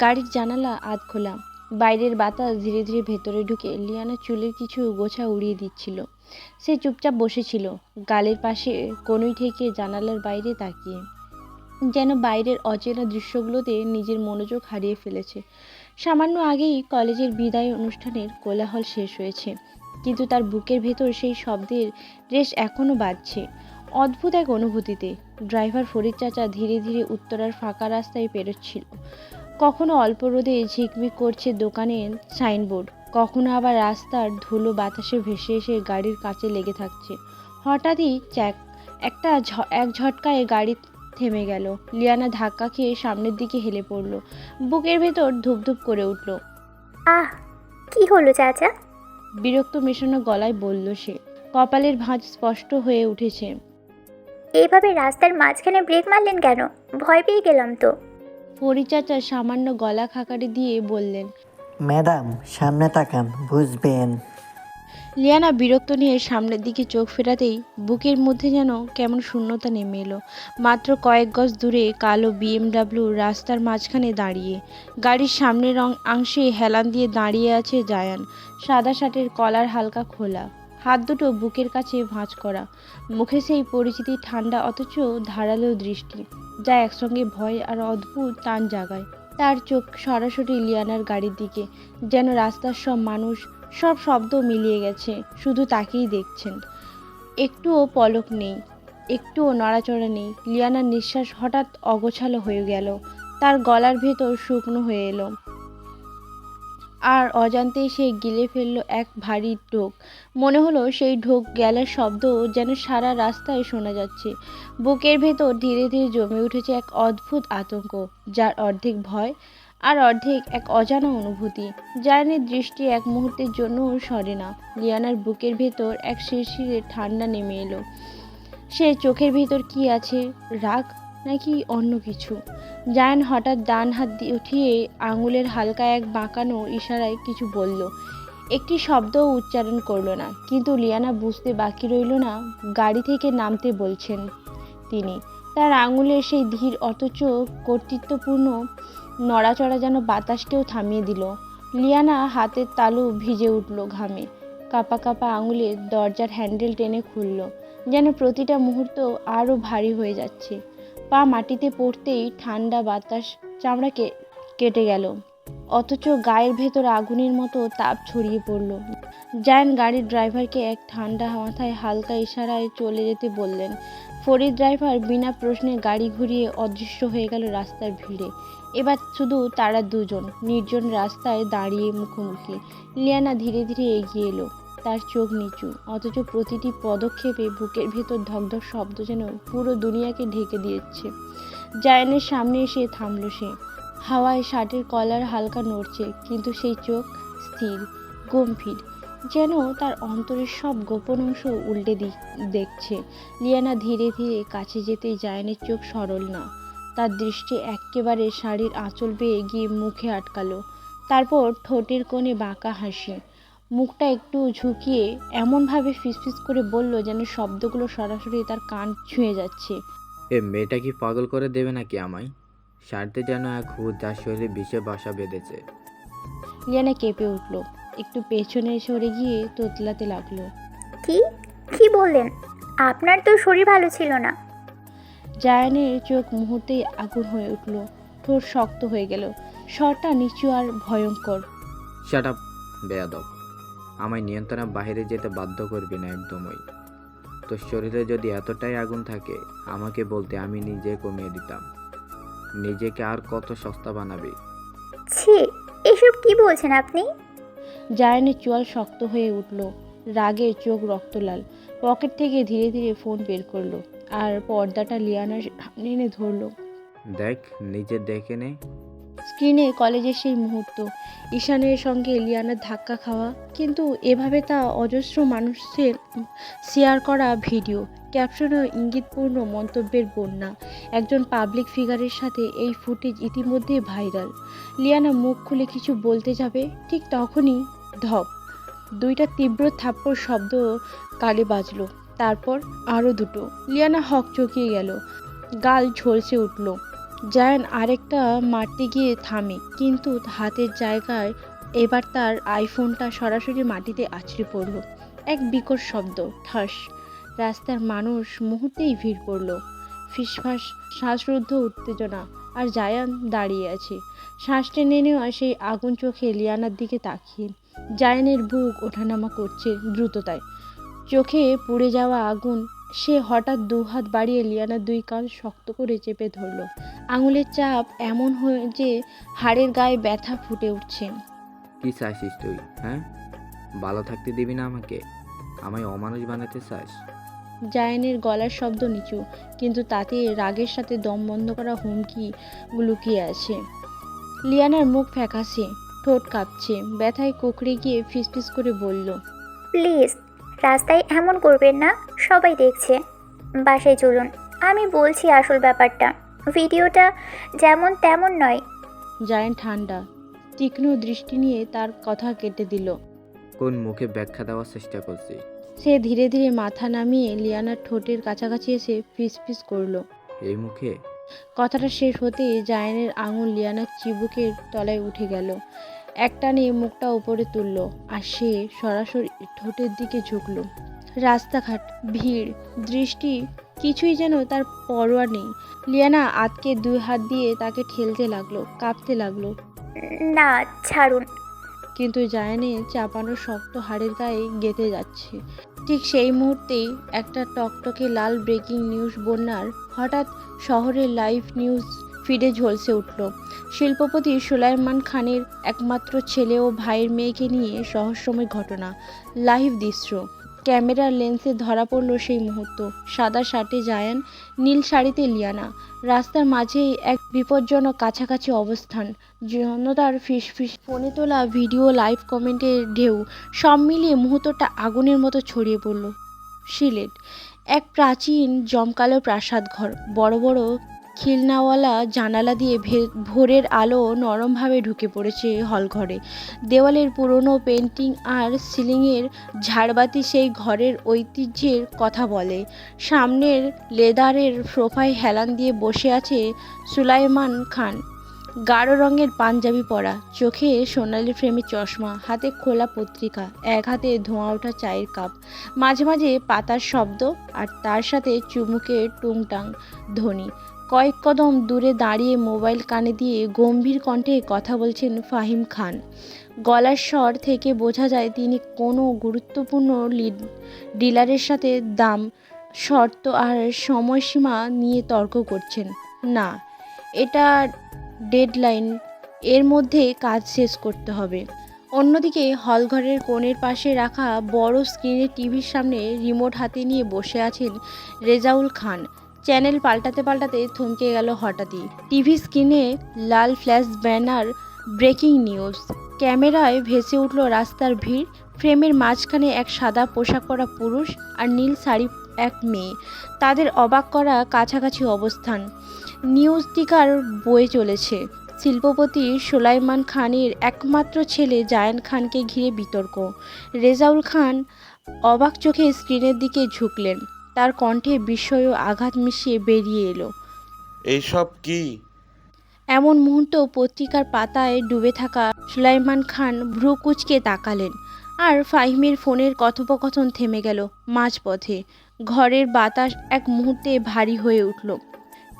গাড়ির জানালা আধ খোলা। বাইরের বাতাস ধীরে ধীরে ভেতরে ঢুকে লিয়ানা চুলের কিছু গোছা উড়িয়ে দিচ্ছিল। সে চুপচাপ বসেছিল, গালের পাশে কনুই থেকে জানালার বাইরে তাকিয়ে। যেন বাইরের অচেনা দৃশ্যগুলোতে নিজের মনোযোগ হারিয়ে ফেলেছে। সামান্য আগেই কলেজের বিদায় অনুষ্ঠানের কোলাহল শেষ হয়েছে। কিন্তু তার বুকের ভেতর সেই শব্দের রেশ এখনও বাজছে। অদ্ভুত এক অনুভূতিতে ড্রাইভার ফরিদ চাচা ধীরে ধীরে উত্তরার ফাঁকা রাস্তায় পেরোচ্ছিল। কখনো অল্প রোদে ঝিকমিক করছে দোকানের সাইনবোর্ড, কখনো আবার রাস্তার ধুলো বাতাসে ভেসে এসে গাড়ির কাছে লেগে থাকছে। হঠাৎই চ্যাক, একটা এক ঝটকায় গাড়ি থেমে গেল। লিয়ানা ধাক্কা খেয়ে সামনের দিকে হেলে পড়ল। বুকের ভেতর ধুপধুপ করে উঠল। আহ, কি হলো চাচা? বিরক্ত মেশানো গলায় বলল সে। কপালের ভাঁজ স্পষ্ট হয়ে উঠেছে। এইভাবে রাস্তার মাঝখানে ব্রেক মারলেন কেন? ভয় পেয়ে গেলাম তো। পরিচাচা সামান্য গলা খাকারি দিয়ে বললেন ম্যাডাম সামনে তাকান বুঝবেন। লিয়ানা বিরক্ত নিয়ে সামনের দিকে চোখ ফেরাতেই বুকের মধ্যে যেন কেমন শূন্যতা নেমে এলো। মাত্র কয়েক গজ দূরে কালো বিএমডাব্লিউ রাস্তার মাঝখানে দাঁড়িয়ে, গাড়ির সামনের অংশে হেলান দিয়ে দাঁড়িয়ে আছে জায়ান। সাদা শার্টের কলার হালকা খোলা, হাত দুটো বুকের কাছে ভাঁজ করা, মুখে সেই পরিচিতি ঠান্ডা অথচ ধারালো দৃষ্টি যা একসঙ্গে ভয় আর অদ্ভুত টান জাগায়। তার চোখ সরাসরি লিয়ানার গাড়ির দিকে, যেন রাস্তার সব মানুষ সব শব্দ মিলিয়ে গেছে, শুধু তাকেই দেখছেন। একটুও পলক নেই, একটুও নড়াচড়া নেই। লিয়ানার নিঃশ্বাস হঠাৎ অগোছালো হয়ে গেল, তার গলার ভেতর শুকনো হয়ে এলো। আর অজান্তেই সে গিলে ফেলল এক ভারী ঢোক। মনে হলো সেই ঢোক গেলার শব্দ যেন সারা রাস্তায় শোনা যাচ্ছে। বুকের ভেতর ধীরে ধীরে জমে উঠেছে এক অদ্ভুত আতঙ্ক, যার অর্ধেক ভয় আর অর্ধেক এক অজানা অনুভূতি জায়ানের দৃষ্টি এক মুহূর্তের জন্যও সরে না। লিয়ানার বুকের ভেতর এক শিরশিরে ঠান্ডা নেমে এলো। সে চোখের ভেতর কি আছে, রাগ নাকি অন্য কিছু? জায়ান হঠাৎ ডান হাত দিয়ে উঠিয়ে আঙুলের হালকা এক বাঁকানো ইশারায় কিছু বলল। একটি শব্দও উচ্চারণ করল না, কিন্তু লিয়ানা বুঝতে বাকি রইল না, গাড়ি থেকে নামতে বলছেন তিনি। তার আঙুলের সেই ধীর অথচ কর্তৃত্বপূর্ণ নড়াচড়া যেন বাতাসকেও থামিয়ে দিল। লিয়ানা হাতের তালু ভিজে উঠল ঘামে। কাপা কাপা আঙুলে দরজার হ্যান্ডেল টেনে খুলল। যেন প্রতিটা মুহূর্ত আরও ভারী হয়ে যাচ্ছে। পা মাটিতে পড়তেই ঠান্ডা বাতাস চামড়াকে কেটে গেল। অথচ গায়ের ভেতর আগুনের মতো তাপ ছড়িয়ে পড়ল। জায়ান গাড়ির ড্রাইভারকে এক ঠান্ডা মাথায় হালকা ইশারায় চলে যেতে বললেন। ফরিদ ড্রাইভার বিনা প্রশ্নে গাড়ি ঘুরিয়ে অদৃশ্য হয়ে গেল রাস্তার ভিড়ে। এবার শুধু তারা দুজন, নির্জন রাস্তায় দাঁড়িয়ে মুখোমুখি। লিয়ানা ধীরে ধীরে এগিয়ে এলো, তার চোখ নিচু, অথচ প্রতিটি পদক্ষেপে বুকের ভেতর ধকধক শব্দ যেন পুরো দুনিয়াকে ঢেকে দিয়েছে। জায়ানের সামনে এসে থামলো সে। হাওয়ায় শার্টের কলার হালকা নড়ছে, কিন্তু সেই চোখ স্থির, গম্ভীর, যেন তার অন্তরের সব গোপন অংশ উল্টে দেখছে। লিয়ানা ধীরে ধীরে কাছে যেতেই জায়ানের চোখ সরল না। তার দৃষ্টি এক্কেবারে শাড়ির আঁচল বেয়ে গিয়ে মুখে আটকালো। তারপর ঠোঁটের কোণে বাঁকা হাসি। মুখটা একটু ঝুঁকিয়ে এমনভাবে ফিসফিস করে বলল যেন শব্দগুলো সরাসরি তার কান ছুঁয়ে যাচ্ছে। এ মেয়েটা কি পাগল করে দেবে নাকি আমায়? সারতে যেন এক হুদ যার শরীরে বিষে বাসা বেঁধেছে। লিয়ানা কেঁপে উঠল। একটু পেছনে সরে গিয়ে তোতলাতে লাগল। কি? কি বললেন? আপনার তো শরীর ভালো ছিল না। জায়ানের চোখ মুহূর্তেই আগুন হয়ে উঠল। ঠোঁট শক্ত হয়ে গেল। স্বরটা নিচু আর ভয়ঙ্কর। শাট আপ বেয়াদব। আমায় নিয়ন্ত্রণের বাইরে যেতে বাধ্য করবি না একদমই। তোর শরীরে যদি এতটাই আগুন থাকে আমাকে বলতে আমি নিজে কমিয়ে দিতাম। নিজেকে আর কত সস্তা বানাবে? ছি এসব কি বলছেন আপনি? জায়ানের চোয়াল শক্ত হয়ে উঠল। রাগে চোখ রক্তলাল। পকেট থেকে ধীরে ধীরে ফোন বের করল আর পর্দাটা লিয়ানার সামনে এনে ধরলো। দেখ নিজে দেখে নে। স্ক্রিনে কলেজের সেই মুহূর্ত ঈশানের সঙ্গে লিয়ানার ধাক্কা খাওয়া কিন্তু এভাবে তা অজস্র মানুষের শেয়ার করা ভিডিও ক্যাপশন ও ইঙ্গিতপূর্ণ মন্তব্যের বন্যা। একজন পাবলিক ফিগারের সাথে এই ফুটেজ ইতিমধ্যে ভাইরাল। লিয়ানা মুখ খুলে কিছু বলতে যাবে, ঠিক তখনই ধপ। দুইটা তীব্র থাপ্পড় শব্দ কালে বাজলো। তারপর আরও দুটো। লিয়ানা হক চকিয়ে গেল। গাল ঝলসে উঠল। জায়ান আরেকটা মারতে গিয়ে থামে, কিন্তু হাতের জায়গায় এবার তার আইফোনটা সরাসরি মাটিতে আছড়ে পড়ল। এক বিকট শব্দ, ঠাস। রাস্তার মানুষ মুহূর্তেই ভিড় করল। ফিসফাস, শ্বাসরুদ্ধ উত্তেজনা আর জায়ান দাঁড়িয়ে আছে। শ্বাস টেনে নেওয়া সেই আগুন চোখে লিয়ানার দিকে তাকিয়ে। জায়ানের বুক ওঠানামা করছে দ্রুততায়। চোখে পুড়ে যাওয়া আগুন, সে হঠাৎ দু হাত বাড়িয়ে লিয়ানার দুই কান শক্ত করে চেপে ধরলো। আঙুলের চাপ এমন হয়ে যে হাড়ের গায়ে ব্যথা ফুটে উঠছে। কি চাইছিস তুই হ্যাঁ? ভালো থাকতে দিবি না আমাকে? আমায় অমানুষ বানাতে চাস? জায়ানের গলার শব্দ নিচু কিন্তু তাতে রাগের সাথে দম বন্ধ করা হুমকি লুকিয়ে আছে। লিয়ানার মুখ ফ্যাকাশে ঠোঁট কাঁপছে ব্যথায় কুকড়ে গিয়ে ফিসফিস করে বলল প্লিজ রাস্তায় এমন করবেন না সবাই দেখছে। বাসায় চলুন আমি বলছি আসল ব্যাপারটা ভিডিওটা যেমন তেমন নয়। জায়ান ঠান্ডা তীক্ষ্ণ দৃষ্টি নিয়ে তার কথা কেটে দিল কোন মুখে ব্যাখ্যা দেওয়ার চেষ্টা করছিস সে ধীরে ধীরে মাথা নামিয়ে লিয়ানার ঠোঁটের কাছাকাছি এসে ফিসফিস করল। এই মুখে? কথাটা শেষ হতেই জায়ানের আঙুল লিয়ানার চিবুকের তলায় উঠে গেল। একটানে মুখটা উপরে তুলল আর সে সরাসরি ঠোঁটের দিকে ঝুঁকলো। রাস্তাঘাট ভিড় দৃষ্টি কিছুই যেন তার পরোয়া নেই। লিয়ানা আতকে দুই হাত দিয়ে তাকে ঠেলতে লাগল কাঁপতে লাগল। না ছাড়ুন। কিন্তু জায়ানে চাপানো শক্ত হাড়ের গায়ে গেঁথে যাচ্ছে। ঠিক সেই মুহূর্তেই একটা টকটকে লাল ব্রেকিং নিউজ বন্যার হঠাৎ শহরের লাইভ নিউজ ফিডে ঝলসে উঠল। শিল্পপতি সুলাইমান খানের একমাত্র ছেলে ও ভাইয়ের মেয়েকে নিয়ে রহস্যময় ঘটনা লাইভ দৃশ্য। ক্যামেরার লেন্সে ধরা পড়ল সেই মুহূর্ত। সাদা শার্টে জায়ান, নীল শাড়িতে লিয়ানা। রাস্তার মাঝেই এক বিপজ্জনক কাছাকাছি অবস্থান। জনতার ফিস ফিস ফোনে তোলা ভিডিও, লাইভ কমেন্টের ঢেউ, সব মিলিয়ে মুহূর্তটা আগুনের মতো ছড়িয়ে পড়ল। সিলেট, এক প্রাচীন জমকালো প্রাসাদ ঘর বড় বড় খিলনাওয়ালা জানালা দিয়ে ভোরের আলো নরমভাবে ঢুকে পড়েছে হলঘরে। দেওয়ালের পুরনো পেন্টিং আর সিলিংয়ের ঝাড়বাতি সেই ঘরের ঐতিহ্যের কথা বলে। সামনের লেদারের সোফায় হেলান দিয়ে বসে আছে সুলাইমান খান। গাঢ় রঙের পাঞ্জাবি পরা, চোখে সোনালি ফ্রেমের চশমা, হাতে খোলা পত্রিকা, এক হাতে ধোঁয়া ওঠা চায়ের কাপ, মাঝে মাঝে পাতার শব্দ আর তার সাথে চুমুকের টুংটাং ধ্বনি। কয়েক কদম দূরে দাঁড়িয়ে মোবাইল কানে দিয়ে গম্ভীর কণ্ঠে কথা বলছেন ফাহিম খান। গলার স্বর থেকে বোঝা যায় তিনি কোনো গুরুত্বপূর্ণ ডিলারের সাথে দাম, শর্ত আর সময়সীমা নিয়ে তর্ক করছেন। না, এটা ডেডলাইন এর মধ্যে কাজ শেষ করতে হবে। অন্যদিকে হলঘরের কোণের পাশে রাখা বড় স্ক্রিনের টিভির সামনে রিমোট হাতে নিয়ে বসে আছেন রেজাউল খান। চ্যানেল পাল্টাতে পাল্টাতে থমকে গেল হঠাৎই। টিভি স্ক্রিনে লাল ফ্ল্যাশ ব্যানার, ব্রেকিং নিউজ। ক্যামেরায় ভেসে উঠল রাস্তার ভিড়। ফ্রেমের মাঝখানে এক সাদা পোশাক পরা পুরুষ আর নীল শাড়ি এক মেয়ে। তাদের অবাক করা কাছাকাছি অবস্থান। নিউজ টিকার বয়ে চলেছে। শিল্পপতি সুলাইমান খানের একমাত্র ছেলে জায়ান খানকে ঘিরে বিতর্ক। রেজাউল খান অবাক চোখে স্ক্রিনের দিকে ঝুঁকলেন। তার কণ্ঠে বিস্ময় ও আঘাত মিশিয়ে বেরিয়ে এলো। এইসব কি? এমন মুহূর্ত পত্রিকার পাতায় ডুবে থাকা সুলাইমান খান ভ্রু কুচকে তাকালেন আর ফাহিমের ফোনের কথোপকথন থেমে গেল মাঝপথে। ঘরের বাতাস এক মুহূর্তে ভারী হয়ে উঠল।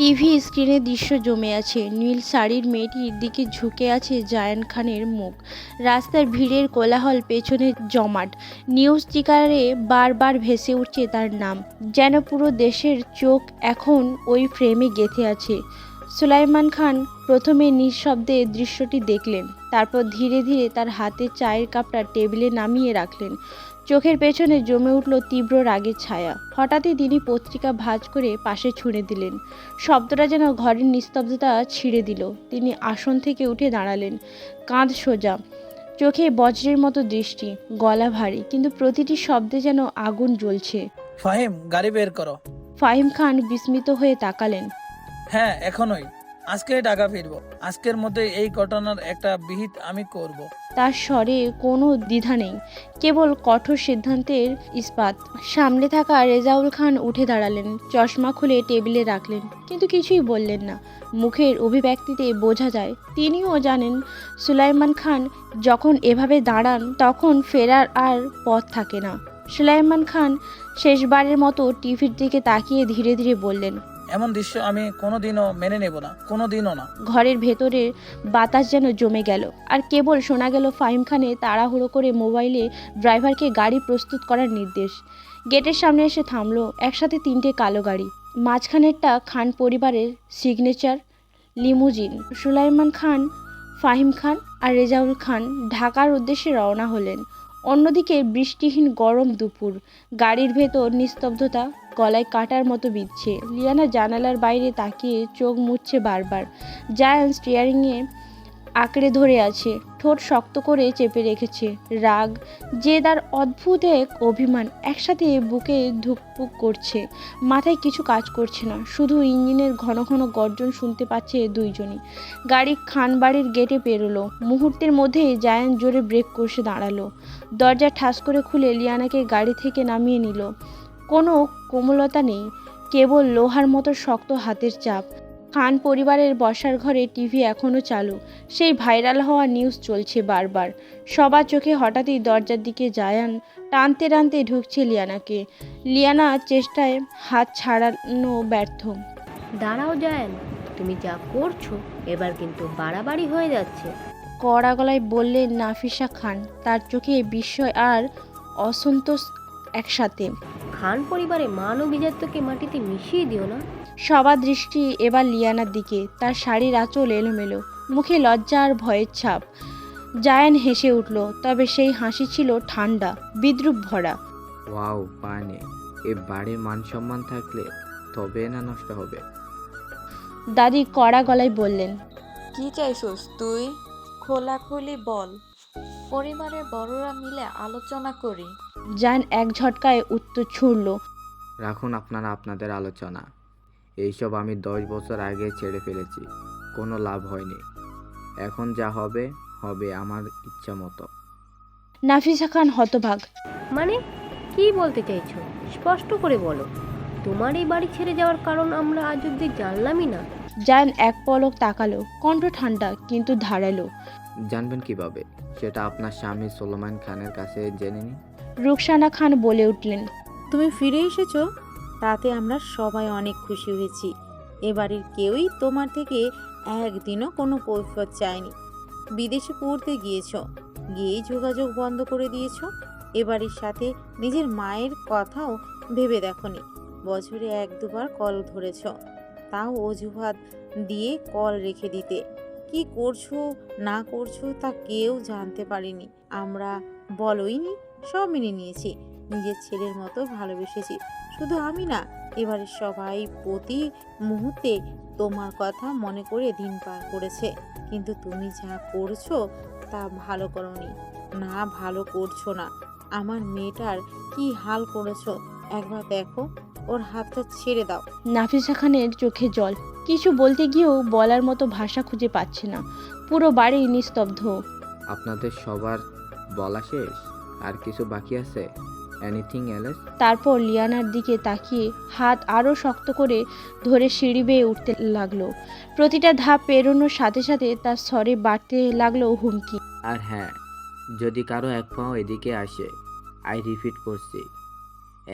টিভি স্ক্রিনে দৃশ্য জমে আছে। নীল শাড়ির মেয়েটির দিকে ঝুঁকে আছে জায়ান খানের মুখ। রাস্তার ভিড়ের কোলাহল পেছনে জমাট। নিউজ টিকারে বারবার ভেসে উঠছে তার নাম। যেন পুরো দেশের চোখ এখন ওই ফ্রেমে গেঁথে আছে। সুলাইমান খান প্রথমে নিঃশব্দে দৃশ্যটি দেখলেন তারপর ধীরে ধীরে তার হাতে চায়ের কাপটা টেবিলে নামিয়ে রাখলেন। চোখের পেছনে জমে উঠল তীব্র রাগের ছায়া। হঠাৎই তিনি পত্রিকা ভাঁজ করে পাশে ছুঁড়ে দিলেন। শব্দটা যেন ঘরের নিস্তব্ধতা ছিঁড়ে দিল। তিনি আসন থেকে উঠে দাঁড়ালেন। কাঁধ সোজা। চোখে বজ্রের মতো দৃষ্টি গলা ভারী কিন্তু প্রতিটি শব্দে যেন আগুন জ্বলছে। ফাহিম গাড়ি বের করো। ফাহিম খান বিস্মিত হয়ে তাকালেন। হ্যাঁ এখনই। আজকে টাকা ফিরবো। আজকের মধ্যে এই ঘটনার একটা বিহিত আমি করব। তার স্বরে কোনো দ্বিধা নেই, কেবল কঠোর সিদ্ধান্তের ইস্পাত। সামনে থাকা রেজাউল খান উঠে দাঁড়ালেন, চশমা খুলে টেবিলে রাখলেন, কিন্তু কিছুই বললেন না। মুখের অভিব্যক্তিতে বোঝা যায়, তিনিও জানেন সুলাইমান খান যখন এভাবে দাঁড়ান তখন ফেরার আর পথ থাকে না। সুলাইমান খান শেষবারের মতো টিভির দিকে তাকিয়ে ধীরে ধীরে বললেন এমন দৃশ্য আমি কোনোদিনও মেনে নেব না, কোনোদিনও না। ঘরের ভেতরে বাতাস যেন জমে গেল, আর কেবল শোনা গেল ফাহিম খানে তাড়াহুড়ো করে মোবাইলে ড্রাইভারকে গাড়ি প্রস্তুত করার নির্দেশ। গেটের সামনে এসে থামলো একসাথে তিনটে কালো গাড়ি। মাঝখানেরটা খান পরিবারের সিগনেচার লিমুজিন, সুলাইমান খান, ফাহিম খান আর রেজাউল খান ঢাকার উদ্দেশ্যে রওনা হলেন। অন্যদিকে বৃষ্টিহীন গরম দুপুর, গাড়ির ভেতর নিস্তব্ধতা গলায় কাটার মতো বিচ্ছে লিয়ানা জানালার বাইরে তাকিয়ে চোখ মুছছে বারবার। জায়ান স্টিয়ারিংয়ে আঁকড়ে ধরে আছে। ঠোঁট শক্ত করে চেপে রেখেছে। রাগ, জেদ আর অদ্ভুত এক অভিমান একসাথে বুকে ধুকপুক করছে। মাথায় কিছু কাজ করছে না। শুধু ইঞ্জিনের ঘন ঘন গর্জন শুনতে পাচ্ছে দুইজনই। গাড়ি খানবাড়ির গেটে পেরোলো। মুহূর্তের মধ্যেই জায়ান জোরে ব্রেক কষে দাঁড়াল। দরজা ঠাস করে খুলে লিয়ানাকে গাড়ি থেকে নামিয়ে নিল। কোনো কোমলতা নেই কেবল লোহার মতো শক্ত হাতের চাপ। খান পরিবারের বসার ঘরে টিভি এখনও চালু সেই ভাইরাল হওয়া নিউজ চলছে বারবার। সবার চোখে হঠাৎই দরজার দিকে জায়ান টানতে টানতে ঢুকছে লিয়ানাকে। লিয়ানা চেষ্টায় হাত ছাড়ানো ব্যর্থ। দাঁড়াও জায়ান তুমি যা করছ এবার কিন্তু বাড়াবাড়ি হয়ে যাচ্ছে। কড়া গলায় বললেন নাফিসা খান তার চোখে বিস্ময় আর অসন্তোষ একসাথে। খান পরিবারে মান ও বিজাত্যকে মাটিতে মিশিয়ে দিও না। সবার দৃষ্টি এবার লিয়ানার দিকে। তার শাড়ির আঁচল এলোমেলো। মুখে লজ্জা আর ভয়ের ছাপ। জায়ান হেসে উঠল তবে সেই হাসি ছিল ঠান্ডা বিদ্রুপ ভরা। ওয়াও পানে। এ বাড়ির মান সম্মান থাকলে তবে না নষ্ট হবে। দাদি কড়া গলায় বললেন কি চাইছস তুই? খোলাখুলি বল। পরিবারের বড়রা মিলে আলোচনা করি। জায়ান এক ঝটকায় উত্তর ছুড়ল রাখুন আপনারা আপনাদের আলোচনা। এইসব আমি দশ বছর আগে ছেড়ে ফেলেছি। কোনো লাভ হয়নি। এখন যা হবে হবে আমার ইচ্ছা মতো। নাফিসা খান হতভাগ। মানে কি বলতে চাইছো? স্পষ্ট করে বলো। তোমার এই বাড়ি ছেড়ে যাওয়ার কারণ আমরা আজ অব্দি জানলামই না। জায়ান এক পলক তাকালো কণ্ঠ ঠান্ডা কিন্তু ধারালো। জানবেন কীভাবে? সেটা আপনার স্বামী সোলোমান খানের কাছে জেনে নিন। রুকসানা খান বলে উঠলেন তুমি ফিরে এসেছ? তাতে আমরা সবাই অনেক খুশি হয়েছি। এ বাড়ির কেউই তোমার থেকে একদিনও কোনো কৈফত চায়নি। বিদেশে পড়তে গিয়েছ গিয়েই যোগাযোগ বন্ধ করে দিয়েছ। এ বাড়ির সাথে নিজের মায়ের কথাও ভেবে দেখনি। বছরে এক দুবার কল ধরেছ। তাও অজুহাত দিয়ে কল রেখে দিতে। কি করছ, না করছ তা কেউ জানতে পারিনি। আমরা বলোইনি, সব মেনে নিয়েছি। নিজের ছেলের মতো ভালোবেসেছি। শুধু আমি না, এবারে সবাই প্রতি মুহূর্তে তোমার কথা মনে করে দিন পার করেছে। কিন্তু তুমি যা করছ তা ভালো করনি। না, ভালো করছ না। আমার মেয়েটার কি হাল করেছ? একবার দেখো। ওর হাতটা ছেড়ে দাও। নাফিসা খানের চোখে জল। কিছু বলতে গিয়েও বলার মতো ভাষা খুঁজে পাচ্ছে না। পুরো বাড়ি নিস্তব্ধ। আপনাদের সবার বলা শেষ? আর কিছু বাকি আছে? এনিথিং এলস তারপর লিয়ানার দিকে তাকিয়ে হাত আরও শক্ত করে ধরে সিঁড়ি বেয়ে উঠতে লাগল। প্রতিটা ধাপ পেরোনোর সাথে সাথে তার স্বরে বাড়তে লাগল হুমকি। আর হ্যাঁ যদি কারও এক পাও এদিকে আসে আই রিপিট করছি।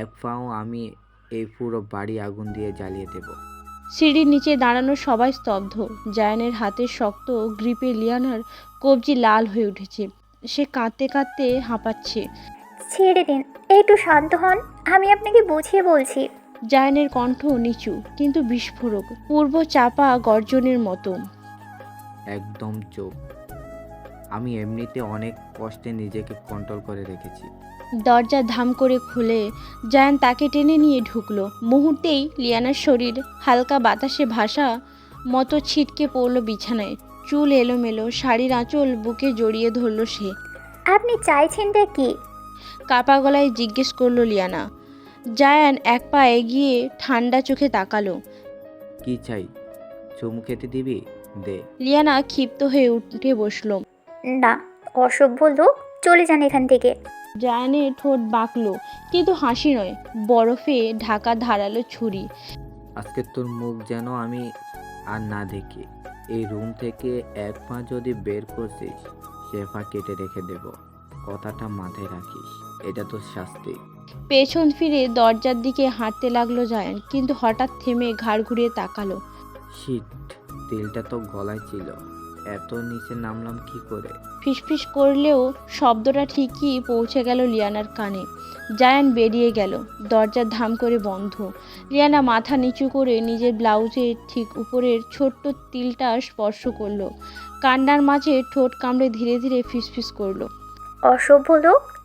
এক পাও আমি এই পুরো বাড়ি আগুন দিয়ে জ্বালিয়ে দেব। সিঁড়ির নিচে দাঁড়ানো সবাই স্তব্ধ। জায়ানের হাতের শক্ত গ্রিপে লিয়ানার কবজি লাল হয়ে উঠেছে। সে কাঁদতে কাঁদতে হাঁপাচ্ছে। ছেড়ে দিন একটু শান্ত হন আমি আপনাকে বুঝিয়ে বলছি। জায়ানের কণ্ঠ নিচু কিন্তু বিস্ফোরক পূর্ব চাপা গর্জনের মতো। একদম চোখ আমি এমনিতে অনেক কষ্টে নিজেকে কন্ট্রোল করে রেখেছি। দরজা ধাম করে খুলে জায়ান তাকে টেনে নিয়ে ঢুকলো। মুহূর্তেই লিয়ানার শরীর হালকা বাতাসে ভাসা মতো ছিটকে পড়ল বিছানায়। চুল এলোমেলো শাড়ির আঁচল বুকে জড়িয়ে ধরলো সে। আপনি চাইছেনটা কি? কাপা গলায় জিজ্ঞেস করল লিয়ানা। জায়ান এক পা এগিয়ে ঠান্ডা চোখে তাকালো। কি চাই? চুমু খেতে দিবি? দে। লিয়ানা ক্ষিপ্ত হয়ে উঠে বসল। না অসভ্য লোক চলে যান এখান থেকে। জায়ানের ঠোঁট বাঁকলো কিন্তু হাসি নয় বরফে ঢাকা ধারালো ছুরি। আজকে তোর মুখ যেন আমি আর না দেখি। এই রুম থেকে এক পা যদি বের করছিস সে পা কেটে রেখে দেব। কথাটা মাথায় রাখিস এটা তোর শাস্তি। পেছন ফিরে দরজার দিকে হাঁটতে লাগল জায়ান কিন্তু হঠাৎ থেমে ঘাড় ঘুরিয়ে তাকালো। শিট তেলটা তো গলায় ছিল। এত নিচে নামলাম কি করে? ফিসফিস করলেও শব্দটা ঠিকই পৌঁছে গেল লিয়ানার কানে। জায়ান বেরিয়ে গেল দরজার ধাম করে বন্ধ। লিয়ানা মাথা নিচু করে নিজের ব্লাউজের ঠিক উপরের ছোট্ট তিলটা স্পর্শ করল। কান্নার মাঝে ঠোঁট কামড়ে ধীরে ধীরে ফিসফিস করল। অসভ্য লোক?